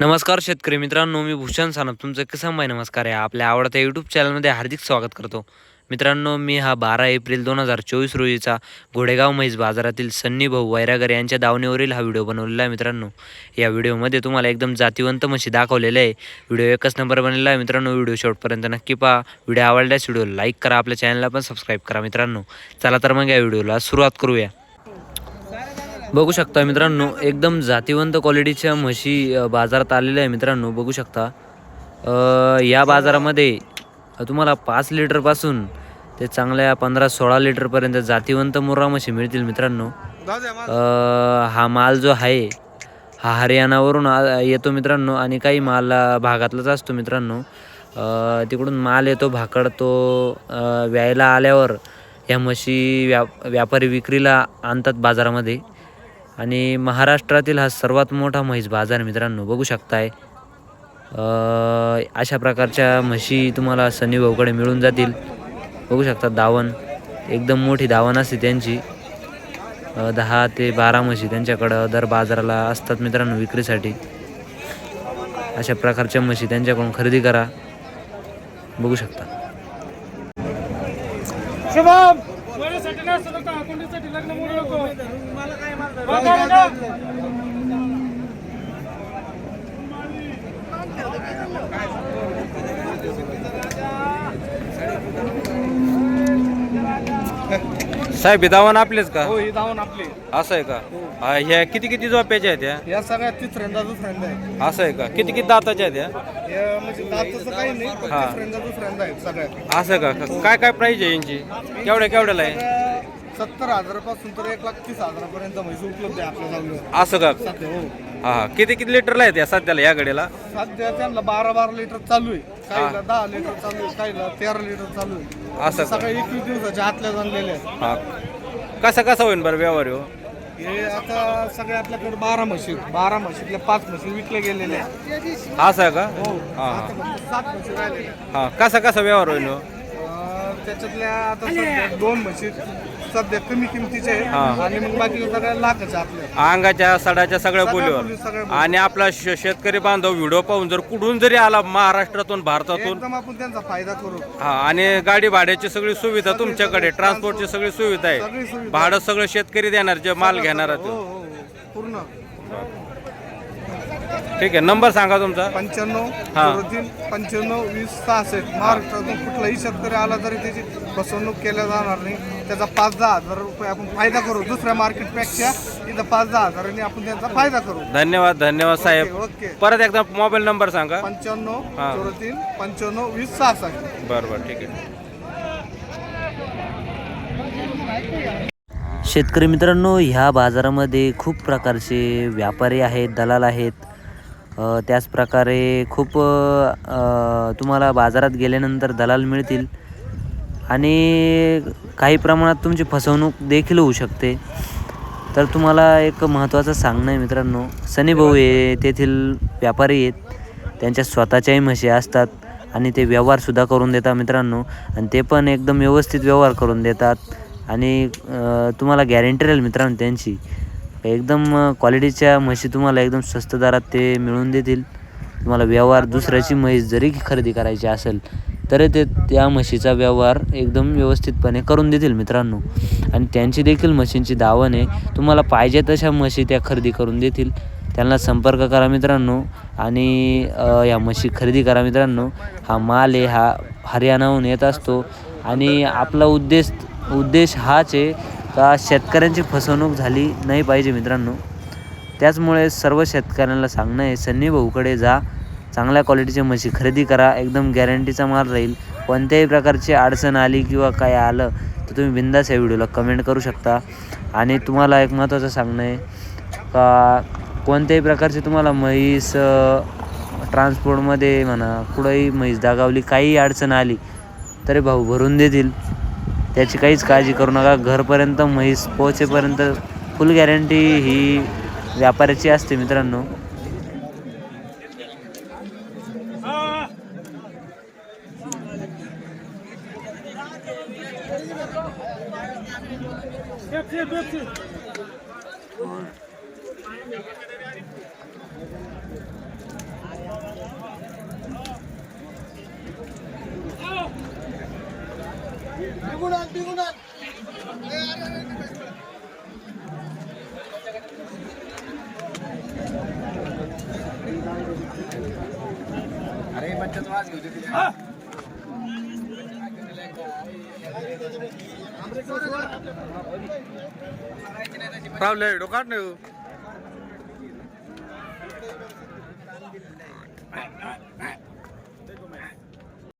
नमस्कार शेतकरी मित्रांनो मी भूषण सानप. तुमचं किसान भाई नमस्कार आहे आपल्या आवडत्या यूट्यूब चॅनलमध्ये हार्दिक स्वागत करतो. मित्रांनो मी हा बारा एप्रिल दोन हजार चोवीस रोजीचा घोडेगाव म्हैस बाजारातील सन्नी भाऊ वैरागर यांच्या दावणीवरील हा व्हिडिओ बनवलेला आहे मित्रांनो. या व्हिडिओमध्ये तुम्हाला एकदम जातीवंत म्हशी दाखवलेलं आहे. व्हिडिओ एकच नंबर बनलेला आहे मित्रांनो. व्हिडिओ शेवटपर्यंत नक्की पहा. व्हिडिओ आवडल्यास व्हिडिओ लाईक करा. आपल्या चॅनलला पण सबस्क्राईब करा मित्रांनो. चला तर मग या व्हिडिओला सुरुवात करूया. बघू शकता मित्रांनो एकदम जातीवंत क्वालिटीच्या म्हशी बाजारात आलेल्या आहे मित्रांनो बघू शकता. या बाजारामध्ये तुम्हाला पाच लिटरपासून ते चांगल्या पंधरा सोळा लिटरपर्यंत जातीवंत मुर्रा म्हशी मिळतील मित्रांनो. हा माल जो आहे हा हरियाणावरून आ- येतो मित्रांनो आणि काही माल भागातलाच असतो मित्रांनो. तिकडून माल येतो भाकड तो व्यायला आल्यावर ह्या म्हशी व्या व्यापारी विक्रीला आणतात बाजारामध्ये. आणि महाराष्ट्रातील हा सर्वात मोठा म्हैस बाजार मित्रांनो बघू शकताय. अशा प्रकारच्या म्हशी तुम्हाला सनी भाऊकडे मिळून जातील. बघू शकता दावण एकदम मोठी दावण असते त्यांची. दहा ते बारा म्हशी त्यांच्याकडं दर बाजाराला असतात मित्रांनो विक्रीसाठी. अशा प्रकारच्या म्हशी त्यांच्याकडून खरेदी करा. बघू शकता. शुभम माझ्यासाठी नाही असं का अकोंडीसाठी लग्न मोडू नको. बघा ना. साहेब हे दावण आपलेच का? हो ही धावून आपली. असं आहे का? हा, ह्या किती किती झोप्याच्या आहेत ह्या या सगळ्यात तिसऱ्यांदा दुसऱ्यांदा आहे असं आहे का? किती किती दाताच्या आहेत ह्या हे म्हणजे दाताचं काही नाही पण हा. तिसऱ्यांदा दुसऱ्यांदा आहे सगळ्यात असं का का- काय काय प्राईज आहे यांची? केवढ्या केवढ्याला आहे? सत्तर हजारापासून तर एक लाख तीस हजारापर्यंत म्हैस उपलब्ध आहे आपल्या जागेवर असं का? सध्या हो. हा हा. किती किती लिटरला आहेत या सध्याला या गाडीला सध्या त्यांना बारा बारा लिटर चालू आहे. काहीला दहा लिटर चालू आहे काहीला तेरा लिटर चालू आहे. असं का? सगळे एकवीस दिवसाच्या आतल्या जाणलेले आहेत. हा. कसा कसा होईल बरं व्यवहार हो? हे आता सगळे आपल्याकडे बारा म्हशी आहेत. बारा म्हशीतल्या पाच म्हशी विकले गेलेले आहेत. असं का? हो. हा. हा आता फक्त सात म्हशी राहिलेल्या आहेत. हा. कसा कसा व्यवहार होईल हो? अं, त्याच्यातल्या आता सध्या दोन म्हशी सध्या कमी किमतीचे हा. आणि मग बाकी सगळ्या लाखाच्या आपल्या अंगाच्या सडाच्या सगळ्या सगळ्या बोलीवर बोली, सगळ्या बोली. आणि आपला श- शेतकरी बांधव व्हिडिओ पाहून जर कुठून जरी आला महाराष्ट्रातून भारतातून एकदम आपण त्यांचा फायदा करू हा आणि गाडी भाड्याची सगळी सुविधा तुमच्याकडे ट्रान्सपोर्टची सगळी सुविधा सगळी आहे सुविधा. भाडं सगळं शेतकरी देणार जे माल घेणार हो हो हो. पूर्ण ठीक आहे नंबर सांगा तुमचा. पंच्याण्णव हा. झिरो तीन पंच्याण्णव वीस सहासष्ट. महाराष्ट्रातून कुठलाही शेतकरी आला तरी त्याची फसवणूक केल्या जाणार नाही. त्याचा पाच दहा हजार रुपये आपण फायदा करू. दुसऱ्या मार्केटपेक्षा इथं पाच दहा हजारांनी आपण त्यांचा फायदा करू. धन्यवाद धन्यवाद साहेब. ओके. परत एकदा मोबाईल नंबर सांगा. पंच्याण्णव हा. झिरो तीन पंच्याण्णव वीस सहासष्ट. बरं बरं ठीक आहे. शेतकरी मित्रांनो ह्या बाजारामध्ये खूप प्रकारचे व्यापारी आहेत दलाल आहेत. त्याचप्रकारे खूप तुम्हाला बाजारात गेल्यानंतर दलाल मिळतील. आणि काही प्रमाणात तुमची फसवणूक देखील होऊ शकते. तर तुम्हाला एक महत्त्वाचं सांगणं आहे मित्रांनो सनीभाऊ हे तेथील व्यापारी आहेत. त्यांच्या स्वतःच्याही म्हशी असतात आणि ते व्यवहारसुद्धा करून देतात मित्रांनो. आणि ते पण एकदम व्यवस्थित व्यवहार करून देतात. आणि तुम्हाला गॅरंटी राहील मित्रांनो त्यांची. एकदम क्वालिटीच्या म्हशी तुम्हाला एकदम स्वस्त दरात ते मिळवून देतील. तुम्हाला व्यवहार दुसऱ्याची म्हैस जरी खरेदी करायची असेल तरी ते त्या म्हशीचा व्यवहार एकदम व्यवस्थितपणे करून देतील मित्रांनो. आणि त्यांची देखील म्हशींची दावण आहे. तुम्हाला पाहिजे तशा म्हशी त्या खरेदी करून देतील. त्यांना संपर्क करा मित्रांनो. आणि या म्हशी खरेदी करा मित्रांनो. हा माल आहे हा हरियाणाहून येत असतो. आणि आपला उद्देश उद्देश हाच आहे का शेतकऱ्यांची फसवणूक झाली नाही पाहिजे मित्रांनो. त्याचमुळे सर्व शेतकऱ्यांना सांगणं आहे सन्नी भाऊकडे जा चांगल्या क्वालिटीचे म्हशी खरेदी करा एकदम गॅरंटीचा माल राहील. कोणत्याही प्रकारची अडचण आली किंवा काय आलं तर तुम्ही बिंदास या व्हिडिओला कमेंट करू शकता. आणि तुम्हाला एक महत्त्वाचं सांगणं आहे का कोणत्याही प्रकारची तुम्हाला म्हैस ट्रान्सपोर्टमध्ये म्हणा कुठंही म्हैस दागावली काही अडचण आली तरी भाऊ भरून देतील. त्याची काहीच काळजी करू नका. घरपर्यंत म्हैस पोहोचेपर्यंत फुल गॅरंटी ही व्यापाऱ्याची असते मित्रांनो. ত্রিগুণান ত্রিগুণান अरे बच्चा तो आज घेऊ दे राहुल डोकाट नाही Right, right, right.